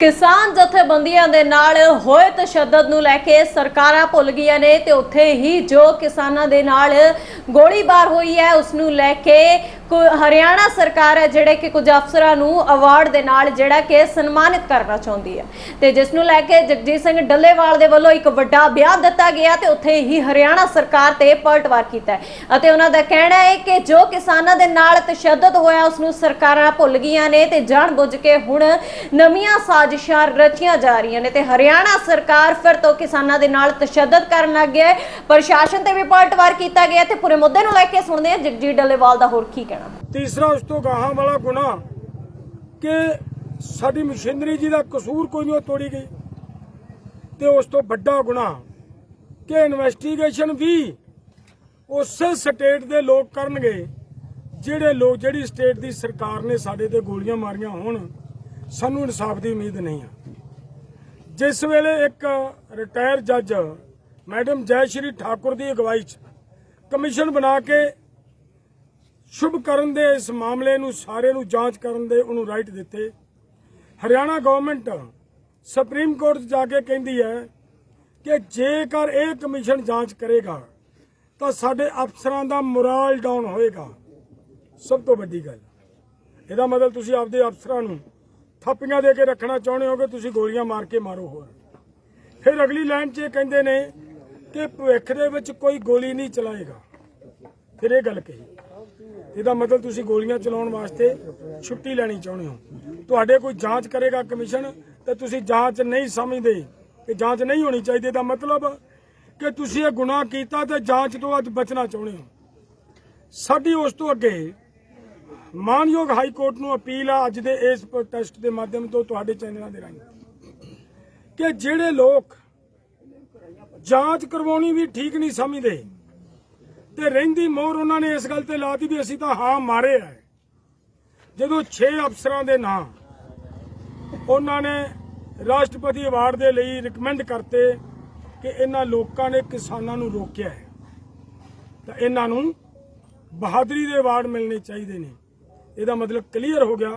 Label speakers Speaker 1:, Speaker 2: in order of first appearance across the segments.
Speaker 1: ਕਿਸਾਨ ਜਥੇਬੰਦੀਆਂ ਦੇ ਨਾਲ ਹੋਏ ਤਸ਼ੱਦਦ ਨੂੰ ਲੈ ਕੇ ਸਰਕਾਰਾਂ ਭੁੱਲ ਗਈਆਂ ਨੇ ਤੇ ਉੱਥੇ ਹੀ ਜੋ ਕਿਸਾਨਾਂ ਦੇ ਨਾਲ ਗੋਲੀਬਾਰ ਹੋਈ ਹੈ, ਉਸ ਨੂੰ ਲੈ ਕੇ ਹਰਿਆਣਾ ਸਰਕਾਰ ਹੈ ਜਿਹੜੇ ਕਿ ਕੁਝ ਅਫਸਰਾਂ ਨੂੰ ਅਵਾਰਡ ਦੇ ਨਾਲ ਜਿਹੜਾ ਕਿ ਸਨਮਾਨਿਤ ਕਰਨਾ ਚਾਹੁੰਦੀ ਹੈ। ਤੇ ਜਿਸ ਨੂੰ ਲੈ ਕੇ ਜਗਜੀਤ ਸਿੰਘ ਡੱਲੇਵਾਲ ਦੇ ਵੱਲੋਂ ਇੱਕ ਵੱਡਾ ਬਿਆਨ ਦਿੱਤਾ ਗਿਆ ਤੇ ਉੱਥੇ ਹੀ ਹਰਿਆਣਾ ਸਰਕਾਰ ਤੇ ਪਲਟਵਾਰ ਕੀਤਾ ਹੈ। ਅਤੇ ਉਹਨਾਂ ਦਾ ਕਹਿਣਾ ਹੈ ਕਿ ਜੋ ਕਿਸਾਨਾਂ ਦੇ ਨਾਲ ਤਸ਼ੱਦਦ ਹੋਇਆ, ਉਸ ਨੂੰ ਸਰਕਾਰਾਂ ਭੁੱਲ ਗਈਆਂ ਨੇ ਤੇ ਜਾਣਬੁੱਝ ਕੇ ਹੁਣ ਨਵੀਆਂ ਸਾਜ਼ਿਸ਼ਾਂ ਰਚੀਆਂ ਜਾ ਰਹੀਆਂ ਨੇ। ਤੇ ਹਰਿਆਣਾ ਸਰਕਾਰ ਫਿਰ ਤੋਂ ਕਿਸਾਨਾਂ ਦੇ ਨਾਲ ਤਸ਼ੱਦਦ ਕਰਨ ਲੱਗ ਗਿਆ ਪ੍ਰਸ਼ਾਸਨ ਤੇ ਵੀ ਪਲਟਵਾਰ ਕੀਤਾ ਗਿਆ ਤੇ ਪੂਰੇ ਮੁੱਦੇ ਨੂੰ ਲੈ ਕੇ ਸੁਣਦੇ ਹਾਂ ਜਗਜੀਤ ਡੱਲੇਵਾਲ ਦਾ ਹੋਰ ਕੀ ਕਹਿਣਾ।
Speaker 2: ਤੀਸਰਾ ਉਸ ਤੋਂ ਗਾਹਾਂ ਵਾਲਾ ਗੁਨਾਹ ਕਿ ਸਾਡੀ ਮਸ਼ੀਨਰੀ ਜੀ ਦਾ ਕਸੂਰ ਕੋਈ ਨਹੀਂ, ਉਹ ਤੋੜੀ ਗਈ। ਤੇ ਉਸ ਤੋਂ ਵੱਡਾ ਗੁਨਾਹ ਕਿ ਇਨਵੈਸਟੀਗੇਸ਼ਨ ਵੀ ਉਸੇ ਸਟੇਟ ਦੇ ਲੋਕ ਕਰਨਗੇ, ਜਿਹੜੇ ਲੋਕ, ਜਿਹੜੀ ਸਟੇਟ ਦੀ ਸਰਕਾਰ ਨੇ ਸਾਡੇ ਤੇ ਗੋਲੀਆਂ ਮਾਰੀਆਂ ਹੋਣ, ਸਾਨੂੰ ਇਨਸਾਫ ਦੀ ਉਮੀਦ ਨਹੀਂ ਆ। ਜਿਸ ਵੇਲੇ ਇੱਕ ਰਿਟਾਇਰ ਜੱਜ ਮੈਡਮ ਜੈ ਸ਼੍ਰੀ ਠਾਕੁਰ ਦੀ ਅਗਵਾਈ 'ਚ ਕਮਿਸ਼ਨ ਬਣਾ ਕੇ ਸ਼ੁਭ ਕਰਨ ਦੇ ਇਸ ਮਾਮਲੇ ਨੂੰ, ਸਾਰੇ ਨੂੰ ਜਾਂਚ ਕਰਨ ਦੇ ਉਹਨੂੰ ਰਾਈਟ ਦਿੱਤੇ। ਹਰਿਆਣਾ ਗਵਰਨਮੈਂਟ ਸੁਪਰੀਮ ਕੋਰਟ ਜਾ ਕੇ ਕਹਿੰਦੀ ਹੈ ਕਿ ਜੇਕਰ ਇਹ ਕਮਿਸ਼ਨ ਜਾਂਚ ਕਰੇਗਾ, ਤਾਂ ਸਾਡੇ ਅਫਸਰਾਂ ਦਾ ਮੋਰਲ ਡਾਊਨ ਹੋਏਗਾ। ਸਭ ਤੋਂ ਵੱਡੀ ਗੱਲ। ਇਹਦਾ ਮਤਲਬ ਤੁਸੀਂ ਆਪਦੇ ਅਫਸਰਾਂ ਨੂੰ ਥਾਪੀਆਂ ਦੇ ਕੇ ਰੱਖਣਾ ਚਾਹੁੰਦੇ ਹੋ ਕਿ ਤੁਸੀਂ ਗੋਲੀਆਂ ਮਾਰ ਕੇ ਮਾਰੋ ਹੋਰ। ਫਿਰ ਅਗਲੀ ਲਾਈਨ 'ਚ ਇਹ ਕਹਿੰਦੇ ਨੇ ਕਿ ਭਵਿੱਖ ਦੇ ਵਿੱਚ ਕੋਈ ਗੋਲੀ ਨਹੀਂ ਚਲਾਏਗਾ। ਫਿਰ ਇਹ ਗੱਲ ਕਹੀ। ਇਹਦਾ ਮਤਲਬ ਤੁਸੀਂ ਗੋਲੀਆਂ ਚਲਾਉਣ ਵਾਸਤੇ ਛੁੱਟੀ ਲੈਣੀ ਚਾਹੁੰਦੇ ਹੋ। ਤੁਹਾਡੇ ਕੋਈ ਜਾਂਚ ਕਰੇਗਾ ਕਮਿਸ਼ਨ, ਤੇ ਤੁਸੀਂ ਜਾਂਚ ਨਹੀਂ ਸਮਝਦੇ ਕਿ ਜਾਂਚ ਨਹੀਂ ਹੋਣੀ ਚਾਹੀਦੀ। ਦਾ ਮਤਲਬ ਕਿ ਤੁਸੀਂ ਇਹ ਗੁਨਾਹ ਕੀਤਾ ਤੇ ਜਾਂਚ ਤੋਂ ਅੱਜ ਬਚਣਾ ਚਾਹੁੰਦੇ ਹੋ। ਸਾਡੀ ਉਸ ਤੋਂ ਅੱਗੇ ਮਾਨਯੋਗ ਹਾਈ ਕੋਰਟ ਨੂੰ ਅਪੀਲ ਆ ਅੱਜ ਦੇ ਇਸ ਪ੍ਰੋਟੈਸਟ ਦੇ ਮਾਧਿਅਮ ਤੋਂ ਤੁਹਾਡੇ ਚੈਨਲਾਂ ਦੇ ਰਾਹੀਂ ਕਿ ਜਿਹੜੇ ਲੋਕ ਜਾਂਚ ਕਰਵਾਉਣੀ ਵੀ ਠੀਕ ਨਹੀਂ ਸਮਝਦੇ ਤੇ ਰਹਿੰਦੀ ਮੋਹਰ ਉਹਨਾਂ ਨੇ ਇਸ ਗੱਲ ਤੇ ਲਾਤੀ ਵੀ ਅਸੀਂ ਤਾਂ ਹਾਂ ਮਾਰੇ ਆ ਜਦੋਂ 6 ਅਫਸਰਾਂ ਦੇ ਨਾਂ ਉਹਨਾਂ ਨੇ ਰਾਸ਼ਟਰਪਤੀ ਅਵਾਰਡ ਦੇ ਲਈ ਰਿਕਮੈਂਡ ਕਰਤੇ ਕਿ ਇਹਨਾਂ ਲੋਕਾਂ ਨੇ ਕਿਸਾਨਾਂ ਨੂੰ ਰੋਕਿਆ ਹੈ ਤਾਂ ਇਹਨਾਂ ਨੂੰ ਬਹਾਦਰੀ ਦੇ ਅਵਾਰਡ ਮਿਲਣੇ ਚਾਹੀਦੇ ਨੇ। ਇਹਦਾ ਮਤਲਬ ਕਲੀਅਰ ਹੋ ਗਿਆ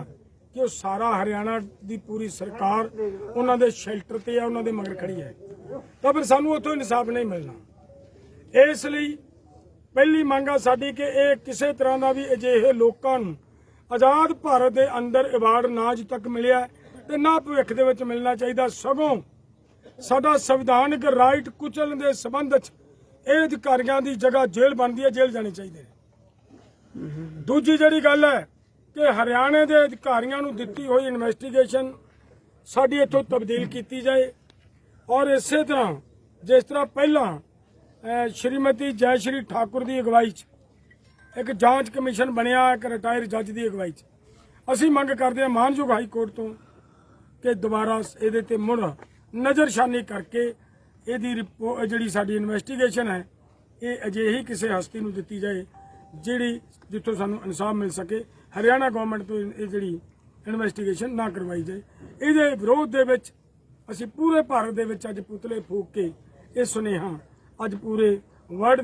Speaker 2: ਕਿ ਉਹ ਸਾਰਾ ਹਰਿਆਣਾ ਦੀ ਪੂਰੀ ਸਰਕਾਰ ਉਹਨਾਂ ਦੇ ਸ਼ੈਲਟਰ ਤੇ ਆ, ਉਹਨਾਂ ਦੇ ਮਗਰ ਖੜੀ ਹੈ ਤਾਂ ਫਿਰ ਸਾਨੂੰ ਉੱਥੋਂ ਇਨਸਾਫ ਨਹੀਂ ਮਿਲਣਾ। ਇਸ ਲਈ ਪਹਿਲੀ ਮੰਗ ਆ ਸਾਡੀ ਕਿ ਇਹ ਕਿਸੇ ਤਰ੍ਹਾਂ ਦਾ ਵੀ ਅਜਿਹੇ ਲੋਕਾਂ ਨੂੰ ਆਜ਼ਾਦ ਭਾਰਤ ਦੇ ਅੰਦਰ ਅਵਾਰਡ ਨਾ ਅੱਜ ਤੱਕ ਮਿਲਿਆ ਤੇ ਨਾ ਭਵਿੱਖ ਦੇ ਵਿੱਚ ਮਿਲਣਾ ਚਾਹੀਦਾ। ਸਗੋਂ ਸਾਡਾ ਸੰਵਿਧਾਨਕ ਰਾਈਟ ਕੁਚਲਣ ਦੇ ਸਬੰਧ 'ਚ ਇਹ ਅਧਿਕਾਰੀਆਂ ਦੀ ਜਗ੍ਹਾ ਜੇਲ੍ਹ ਬਣਦੀ ਹੈ, ਜੇਲ੍ਹ ਜਾਣੀ ਚਾਹੀਦੀ ਹੈ ਦੂਜੀ ਜਿਹੜੀ ਗੱਲ ਹੈ ਕਿ ਹਰਿਆਣੇ ਦੇ ਅਧਿਕਾਰੀਆਂ ਨੂੰ ਦਿੱਤੀ ਹੋਈ ਇਨਵੈਸਟੀਗੇਸ਼ਨ ਸਾਡੀ ਇੱਥੋਂ ਤਬਦੀਲ ਕੀਤੀ ਜਾਏ ਔਰ ਇਸੇ ਤਰ੍ਹਾਂ ਜਿਸ ਤਰ੍ਹਾਂ ਪਹਿਲਾਂ ਸ਼੍ਰੀਮਤੀ ਜੈ ਸ਼੍ਰੀ ਠਾਕੁਰ ਦੀ ਅਗਵਾਈ 'ਚ, ਇੱਕ ਜਾਂਚ ਕਮਿਸ਼ਨ ਬਣਿਆ, ਇੱਕ ਰਿਟਾਇਰ ਜੱਜ ਦੀ ਅਗਵਾਈ 'ਚ। ਅਸੀਂ ਮੰਗ ਕਰਦੇ ਹਾਂ ਮਾਨਯੋਗ ਹਾਈ ਕੋਰਟ ਤੋਂ ਕਿ ਦੁਬਾਰਾ ਇਹਦੇ ਤੇ ਮੁੜ ਨਜ਼ਰਸ਼ਾਨੀ ਕਰਕੇ ਇਹਦੀ ਰਿਪੋ- ਜਿਹੜੀ ਸਾਡੀ ਇਨਵੈਸਟੀਗੇਸ਼ਨ ਹੈ, ਇਹ ਅਜਿਹੀ ਕਿਸੇ ਹਸਤੀ ਨੂੰ ਦਿੱਤੀ ਜਾਏ, ਜਿਹੜੀ ਜਿੱਥੋਂ ਸਾਨੂੰ ਇਨਸਾਫ ਮਿਲ ਸਕੇ, ਹਰਿਆਣਾ ਗਵਰਨਮੈਂਟ ਤੋਂ ਇਹ ਜਿਹੜੀ ਇਨਵੈਸਟੀਗੇਸ਼ਨ ਨਾ ਕਰਵਾਈ ਜਾਏ। ਇਹਦੇ ਵਿਰੋਧ ਦੇ ਵਿੱਚ ਅਸੀਂ ਪੂਰੇ ਭਾਰਤ ਦੇ ਵਿੱਚ ਅੱਜ ਪੁਤਲੇ ਫੂਕ ਕੇ ਇਹ ਸੁਨੇਹਾ ਅੱਜ ਪੂਰੇ ਵਰਲਡ